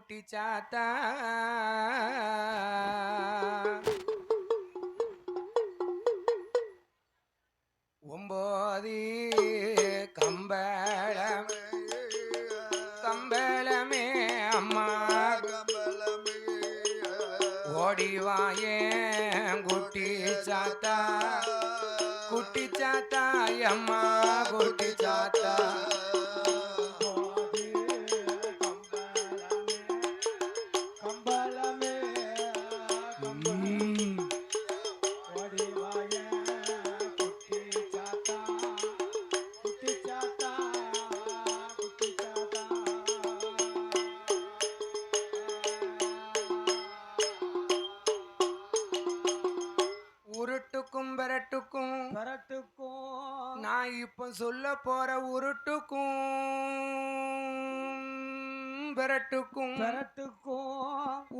குட்டி சாத்தா. ஒம்போதி கம்பளம். கம்பளமே அம்மா. ஓடிவாயே குட்டி சாத்தா. குட்டி சாத்தா அம்மா குட்டி சாத்தா. நான் இப்ப சொல்ல போற உருட்டுக்கும் பெரட்டுக்கும்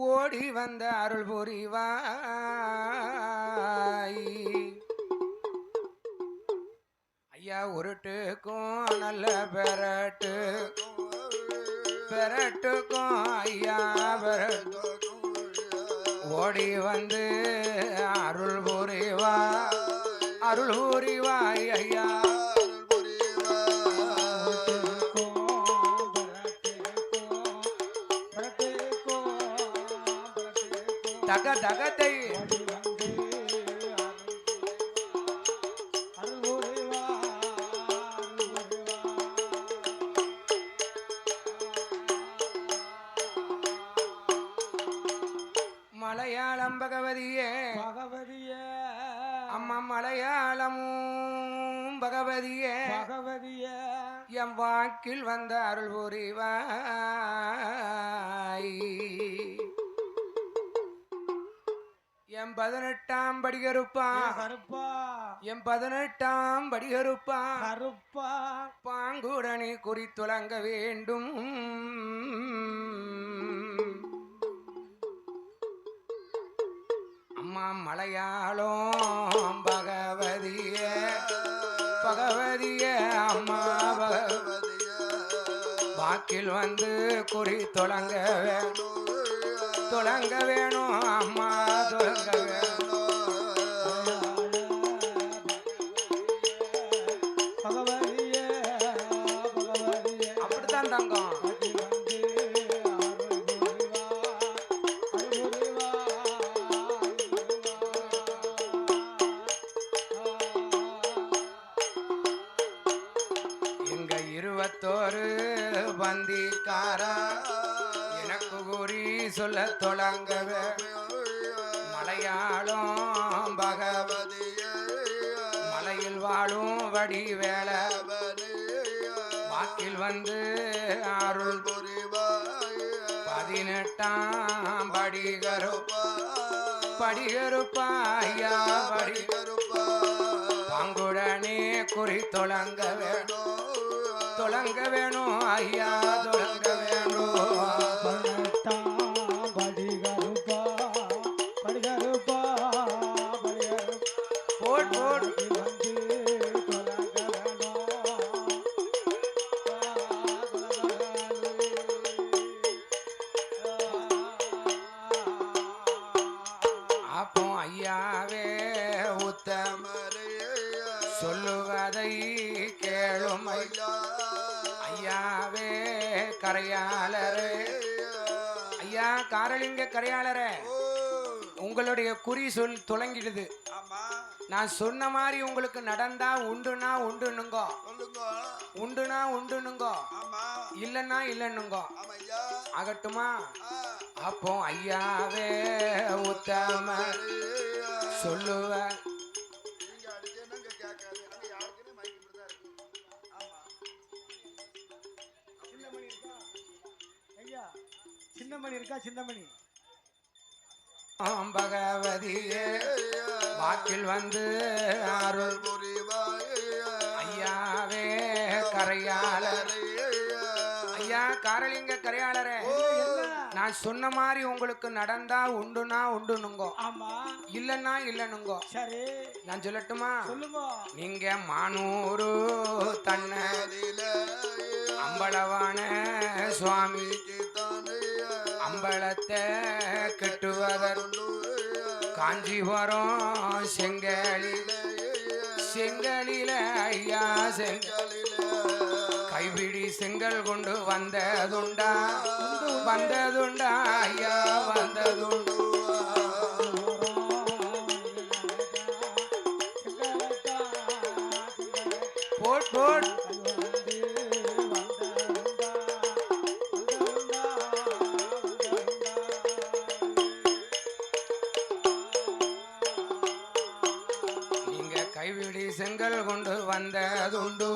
ஓடி வந்த அருள் புரிவாய். ஐயா உருட்டுக்கும் நல்ல பெரட்டு பெரட்டுக்கும் ஐயா பெரட்டு ஓடி வந்து அருள் புரிவா அருள் புரிவாய் ஐயா. பகவதியே. பகவதியே. அம்மா மலையாளமும் பகவதியே. பகவதியே. என் வாக்கில் வந்த அருள் புரிவாய். என் பதினெட்டாம் படிகருப்பா. கருப்பா. என் பதினெட்டாம் படிகருப்பா. கருப்பா. பாங்குடனே குறித்துலங்க வேண்டும். அம்மா பகவதிய பகவதிய அம்மா பக- வாக்கில் வந்து குறி தொடங்க வேணும் தொடங்க வேணும் அம்மா தொடங்க இருபத்தோரு பந்திக்காரா எனக்கு குறி சொல்ல தொடங்கவே மலையாளம் பகவதி மலையில் வாழும் வடிவேல. வாக்கில் வந்து அருள் பதினெட்டாம் படிகரு படிகருப்பா ஐயா படி பங்குடனே குறி தொடங்க தொடங்க வேணும் ஐயா தொடங்க சொல்லுவதை கேளும் ஐயாவே கரையாளரே. ஐயா காரலிங்க கரையாளரே. உங்களுடைய குறி சொல் துளங்கிடுது. நான் சொன்ன மாதிரி உங்களுக்கு நடந்தா உண்டுனா உண்டுனுங்கோ உண்டுனா உண்டுனுங்கோ இல்லைன்னா இல்லைன்னுங்கோ. ஆகட்டுமா? அப்போ ஐயாவே உத்தம சொல்லுவ. ஐயா சின்னமணி இருக்கா சின்னமணி? பகவதியே வாக்கில் வந்து அருள் ஐயாவே கரையாளர் ஐயா காரலிங்க கரையாளரே நான் சொன்ன மாதிரி உங்களுக்கு நடந்தா உண்டுனா உண்டுனுங்கோ. ஆமா. இல்லைன்னா இல்லைனுங்கோ. சரி. நான் சொல்லட்டுமா? சொல்லுங்க. நீங்க மானூரு தன்ன. அம்பளவான சுவாமி. அம்பலத்தை கட்டுவதற்கு காஞ்சிபுரம் செங்கலில் செங்கலில ஐயா செங்கல் கைபிடி செங்கல் கொண்டு வந்ததுண்டா. வந்ததுண்டா ஐயா வந்ததுண்டு. கைவிடி செங்கல் கொண்டு வந்ததுண்டு.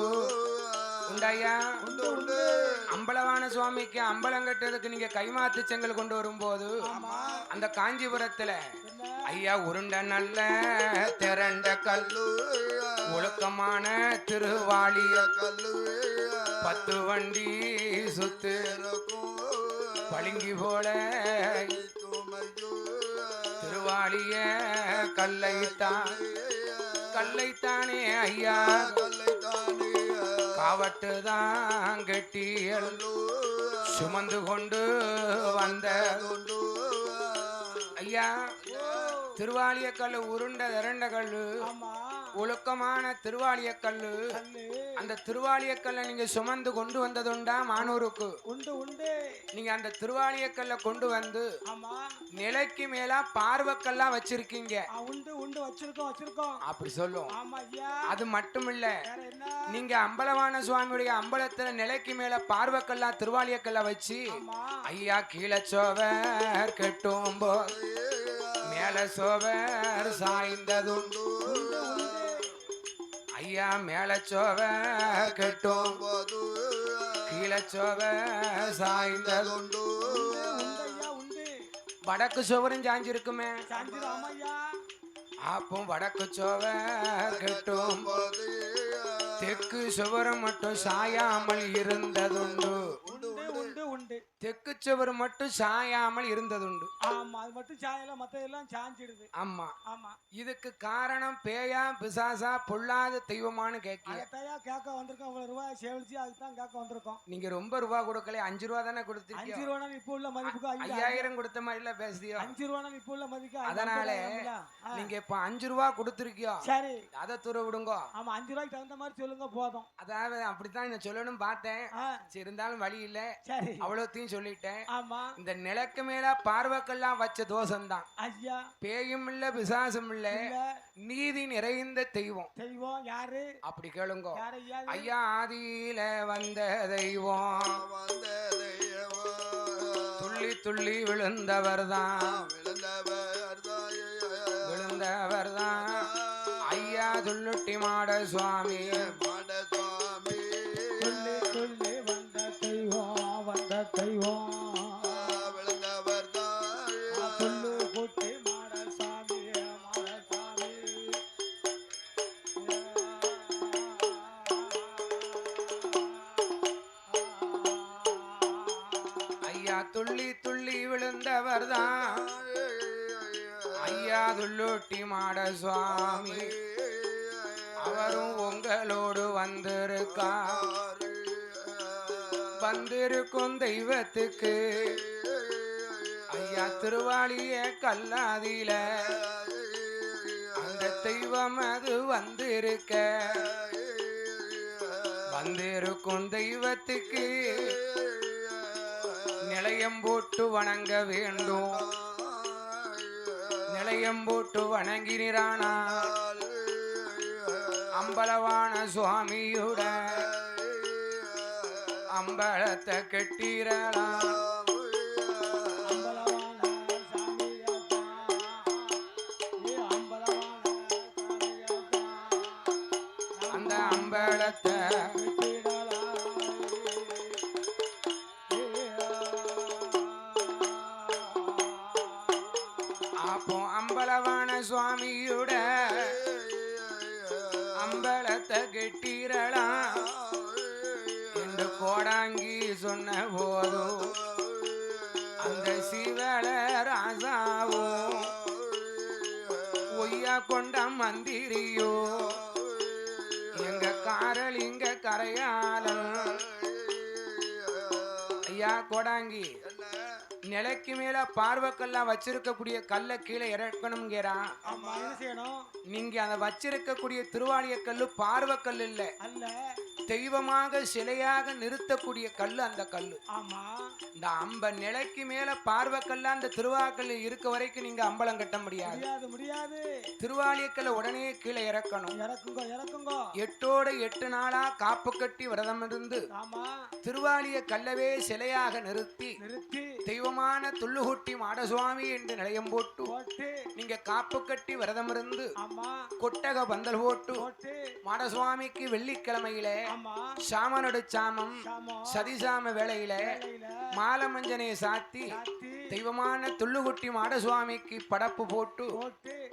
உண்டையா? அம்பலவான சுவாமிக்கு அம்பலம் கட்டுறதுக்கு நீங்க கைமாத்து செங்கல் கொண்டு வரும்போது அந்த காஞ்சிபுரத்துல ஐயா உருண்ட நல்ல திரண்ட கல்லு ஒழுக்கமான திருவாளிய கல்லு பத்து வண்டி சுத்து பளிங்கி போல திருவாளிய கல்லைத்தான் கல்லைத்தானே ஐயா. காவட்டு தான் கெட்டியல். சுமந்து கொண்டு வந்த ஐயா. திருவாளிய கல்லு உருண்ட திரண்ட கல்லு. ஆமா. ஒழுக்கமான திருவாளிய கல்லு. கல்லு. அந்த திருவாளிய கல்லை நீங்க சுமந்து கொண்டு வந்ததுண்டா மானூருக்கு. உண்டு உண்டு. நீங்க அந்த திருவாளிய கல்லை கொண்டு வந்து நிலைக்கு மேலா பார்வக்கல்லா வச்சிருக்கீங்க. உண்டு உண்டு. வச்சிருக்கோம் வச்சிருக்கோம். அப்படி சொல்லும் அது மட்டும் இல்ல நீங்க அம்பலவான சுவாமியுடைய அம்பலத்துல நிலைக்கு மேல பார்வக்கல்லா திருவாளியக்கல்லா வச்சு ஆமா. ஐயா கீழே சோவர் கெட்டும் போ மேல சோவர் சாய்ந்ததுண்டு. ஐயா மேலச்சோவ கெட்டோம் போது கீழச்சோவ சாய்ந்ததுண்டு. வடக்கு சுவரும் சாஞ்சிருக்குமே. அப்போ வடக்கு சுவர் கெட்டும் தெற்கு சுவரம் மட்டும் சாயாமல் இருந்ததுண்டு. தெற்கு சுவர் மட்டும் சாயாமல் இருந்ததுண்டு. ஆமா அது மட்டும் சாயல மத்த எல்லாம் சாஞ்சிடுது. ஆமா. ஆமா. இதுக்கு காரணம் பேயா பிசாசா பொல்லாத தெய்வமானு கேட்கல அதையா கேட்க வந்திருக்கோம்? இவ்வளவு ரூபாய் சேவலிச்சு அதுக்கு தான் கேட்க வந்திருக்கோம். நீங்க ரொம்ப ரூபா கொடுக்கல அஞ்சு ரூபா தானே அஞ்சு கொடுத்துருக்கீங்க ரூபா இப்ப உள்ள மதிப்புக்கு ஐயா ஐயாயிரம் கொடுத்த மாதிரில பேசுதியோ? அஞ்சு ரூபா இப்ப உள்ள மதிக்கு அதனால நீங்க இப்ப அஞ்சு ரூபா கொடுத்துருக்கியோ? சரி. அதை தூர விடுங்க. ஆமா அஞ்சு ரூபாய்க்கு தகுந்த மாதிரி சொல்லுங்க போதும். அதாவது அப்படித்தான் நான் சொல்லணும் பார்த்தேன். சரி, இருந்தாலும் வழி இல்ல. சரி. அவ்வளோத்தையும் சொல்லிட்டேன். ஆமா. இந்த நிலக்கு மேல பார்வைக்கெல்லாம் வச்ச தோஷம்தான். ஐயா. பேயும் இல்ல பிசாசும் இல்ல. இல்ல. நீதி நிறைந்த தெய்வம். தெய்வம் யாரு? அப்படி கேளுங்க. யாரு ஐயா? இது? ஐயா ஆதியில வந்த தெய்வம். துள்ளி துள்ளி விழுந்தவர் தான் விழுந்தவர் தான் ஐயா துள்ளுட்டி மாட சுவாமி. தெய்வம் குட்டி ஐயா துள்ளி துள்ளி விழுந்தவர் தான் ஐயா துள்ளுட்டி மாட சுவாமி. அவரும் உங்களோடு வந்திருக்கா வந்திருக்கும் தெய்வத்துக்கு. ஐயா திருவாளிய கல்லாதியில அந்த தெய்வம் அது வந்திருக்க. வந்திருக்கும் தெய்வத்துக்கு நிலையம் போட்டு வணங்க வேண்டும். நிலையம் போட்டு வணங்கினானா அம்பலவான சுவாமியுடன் அம்பலத்தை கட்டிரலாம். அந்த அம்பலத்தை அப்போ அம்பலவான சுவாமியுட சொன்ன போதும் அந்த சிவல ராசாவோ ஒய்யா கொண்ட மந்திரியோ எங்க காரலிங்க கரையாளம் ஐயா கொடாங்கி. நிலைக்கு மேல பார்வைக்கல்லா வச்சிருக்கக்கூடிய கல்லை கீழே இறக்கணுங்கிறான் ஆமா. என்ன செய்யணும்? நீங்க அதை வச்சிருக்கக்கூடிய திருவாளிய கல்லு பார்வைக்கல் இல்ல. அல்ல. தெய்வமாக சிலையாக நிறுத்தக்கூடிய கல்லு அந்த கல்லு. ஆமா. இந்த அம்ப நிலைக்கு மேல பார்வைக்கல்லா அந்த திருவாக்கல் இருக்க வரைக்கும் நீங்க அம்பலம் கட்ட முடியாது. முடியாது முடியாது. திருவாளியக்கல்ல உடனே கீழே இறக்கணும். இறக்குங்கோ இறக்குங்கோ. எட்டோட எட்டு நாளா காப்பு கட்டி விரதம் இருந்து ஆமா. திருவாளிய கல்லவே சிலையாக நிறுத்தி நிறுத்தி தெய்வமான துள்ளுகுட்டி மாடசுவாமி என்று நிலையம் போட்டு நீங்க காப்பு கட்டி விரதம் இருந்து ஆமா. கொட்டக பந்தல் போட்டு மாடசுவாமிக்கு வெள்ளிக்கிழமையில சாமனோட சாமம் சதிசாம வேளையில மாலை மஞ்சனையை சாத்தி தெய்வமான துள்ளுகுட்டி மாடசுவாமிக்கு படப்பு போட்டு.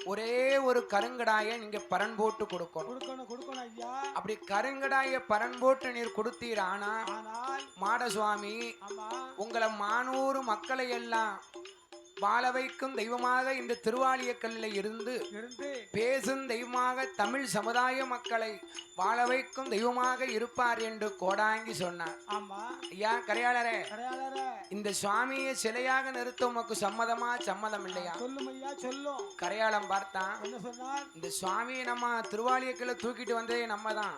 ஒரே ஒரு கருங்கடாய நீங்க பரன் போட்டு கொடுக்கணும். கொடுக்கணும் கொடுக்கணும் ஐயா. அப்படி கருங்கடாய பரன் போட்டு நீர் கொடுத்தீர் ஆனா மாடசுவாமி உங்களை மானூறு மக்களை எல்லாம் வாழ வைக்கும் தெய்வமாக இந்த திருவாலியக்கல்லில் இருந்து பேசும் தெய்வமாக தமிழ் சமுதாய மக்களை வாழ வைக்கும் தெய்வமாக இருப்பார் என்று கோடாங்கி சொன்னார். ஆமா. ஐயா கரையாளரே இந்த சுவாமியை சிலையாக நிறுத்த உமக்கு சம்மதமா சம்மதம் இல்லையா? சொல்லும் ஐயா சொல்லும். கரையாளம் பார்த்தான் இந்த சுவாமியை நம்ம திருவாலியக்கல்ல தூக்கிட்டு வந்ததே நம்ம தான்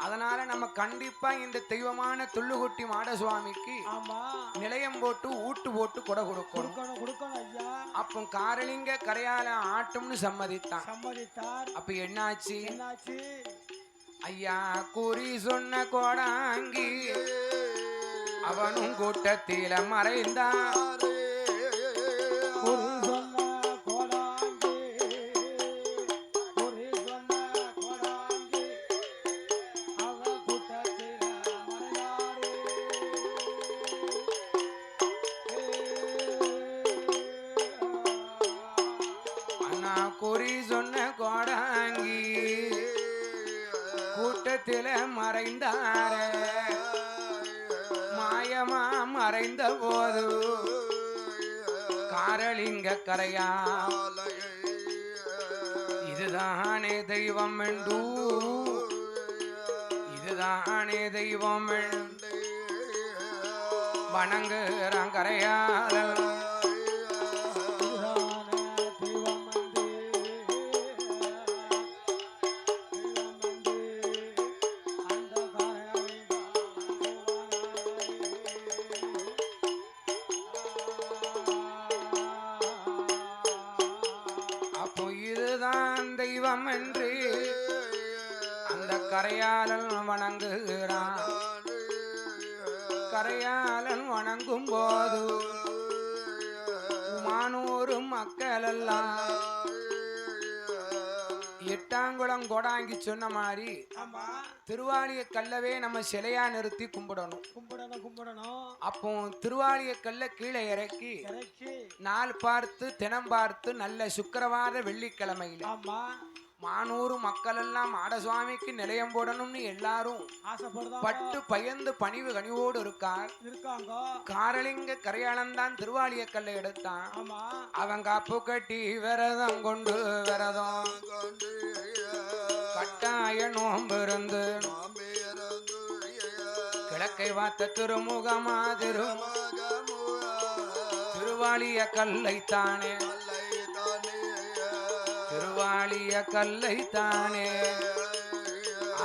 அதனால நம்ம கண்டிப்பா இந்த தெய்வமான துள்ளுகுட்டி மாட சுவாமிக்கு நிலையம் போட்டு ஊட்டு போட்டு கொடை கொடுக்கணும் கொடுக்கணும் ஐயா. அப்போ காரலிங்க கரையால ஆட்டும்னு சம்மதித்தான். சம்மதித்தார். அப்ப என்னாச்சு? என்னாச்சு? ஐயா குறி சொன்ன கோடாங்கி அவனும் கூட்டத்தில மறைந்தான். மாயமா அறைந்த போது காரலிங்க கரையா இதுதானே தெய்வம் என்று இதுதானே தெய்வம் என்று தெய்வம் என்று அந்த கரையாளன் வணங்குகிறான். கரையாளன் வணங்கும் போது மானூறு மக்கள் எல்லாம் எட்டாங்குளம் கொடாங்கி சொன்ன மாதிரி ஆமா. திருவாளிய கல்லவே நம்ம சிலையா நிறுத்தி கும்பிடணும். கும்பிடணும் கும்பிடணும். அப்போ திருவாளிய கல்ல கீழே இறக்கி நாள் பார்த்து தினம் பார்த்து நல்ல சுக்கிரவார வெள்ளிக்கிழமையில ஆமா. மானூறு மக்கள் எல்லாம் மாடசுவாமிக்கு நிலையம் போடணும்னு எல்லாரும் பட்டு பயந்து பணிவு கனிவோடு இருக்கார். இருக்காங்க. காரலிங்க கரையாளன் தான் திருவாளிய கல்லை எடுத்தான். ஆமா. அவன் காப்பு கட்டி விரதம் கொண்டு விரதம். கட்டாய நோம்பு இருந்து விளக்கை வாத்த திருமுகமா திருவாளிய கல்லை தானே திருவாளிய கல்லை தானே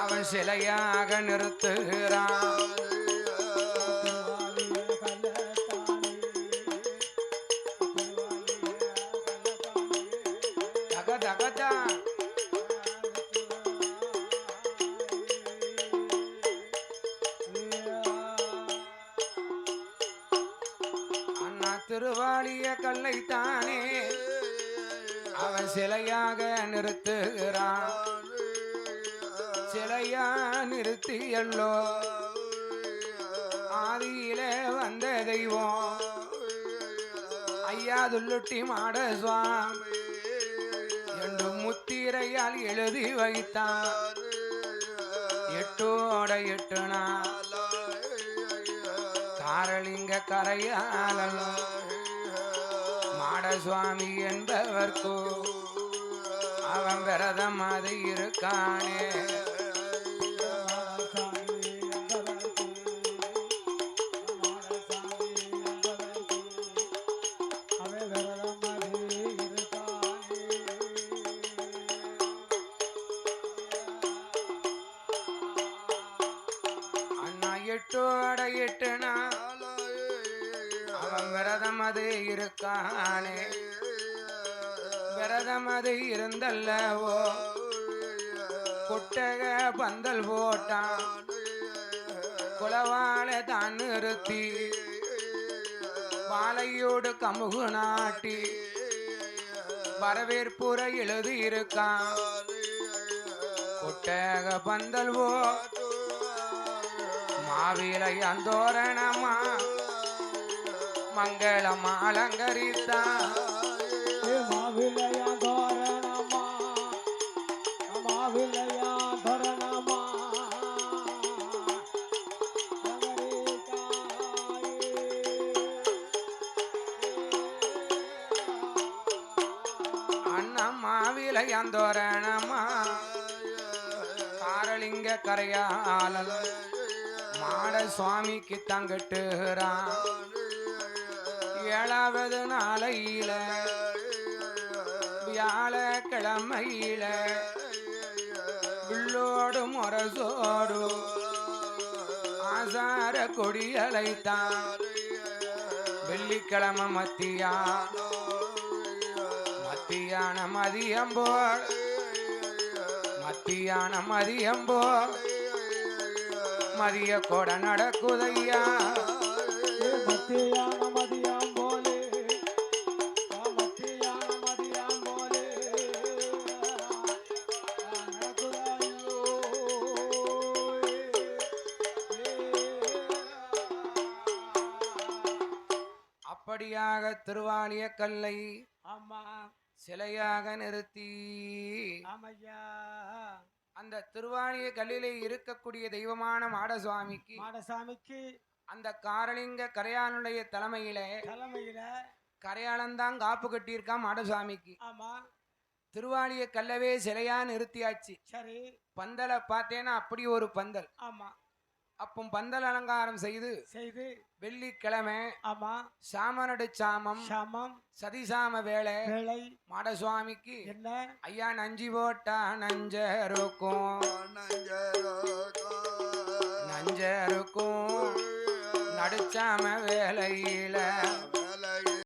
அவன் சிலையாக நிறுத்துகிறான். நிறுத்தியல்லோ ஆதியில வந்த தெய்வம். ஐயா துள்ளுட்டி மாட சுவாமி. என்று முத்திரையால் எழுதி வைத்தான் எட்டோட எட்டு நாள். காரலிங்க கரையாளன் மாடசுவாமி என்பவர்க்கோ அவன் விரதம் அது இருக்கானே. பொட்டோடையிட்டுனா அவன் விரதம் அது இருக்கானே. விரதம் அது இருந்தல்லவோ? குட்டக பந்தல் போட்டான். குலவாழ தான் நிறுத்தி. வாழையோடு கமுகு நாட்டி. வரவேற்புற எழுதி இருக்கான் குட்டக பந்தல் போ மாவிலை அந்தோரணமா மங்களம் அலங்கரித்தான் ஏ மாவிளையா தோரணமா மாவிளையா தோரணமா காரலிங்க கரையாளல் மாட சுவாமிக்கு தங்கட்டுகிறான் ஏழாவது நாளையில வியாழக்கிழமையில வில்லோடு முரசோடு ஆசார கொடியலைத்தான். வெள்ளிக்கிழமை மத்தியா மத்தியான மதியம் போல் மத்தியான மதியம் போல் மதிய கூட நடக்குதையா? அப்படியாக திருவாலிய கல்லை ஆமா. சிலையாக நிறுத்தி ஆமையா. அந்த திருவாலிய கல்லிலே இருக்கக்கூடிய தெய்வமான மாடசுவாமிக்கு மாடசாமிக்கு அந்த காரலிங்க கரையானுடைய தலைமையிலே தலைமையில கரையாளந்தான் காப்பு கட்டியிருக்கான் மாடசுவாமிக்கு. ஆமா. திருவாலிய கல்லவே சிலையா நிறுத்தியாச்சு. சரி. பந்தலை பார்த்தேன்னா அப்படி ஒரு பந்தல். ஆமா. அப்போ பந்தல் அலங்காரம் செய்து செய்து வெள்ளிக்கிழமை ஆமா. சாமனடு சாமம் சமம். சதிசாம வேளை வேலை மாடசுவாமிக்கு என்ன? ஐயா நஞ்சி போட்டா நஞ்சருக்கும். நஞ்சருக்கும். நடுச்சாம வேலையில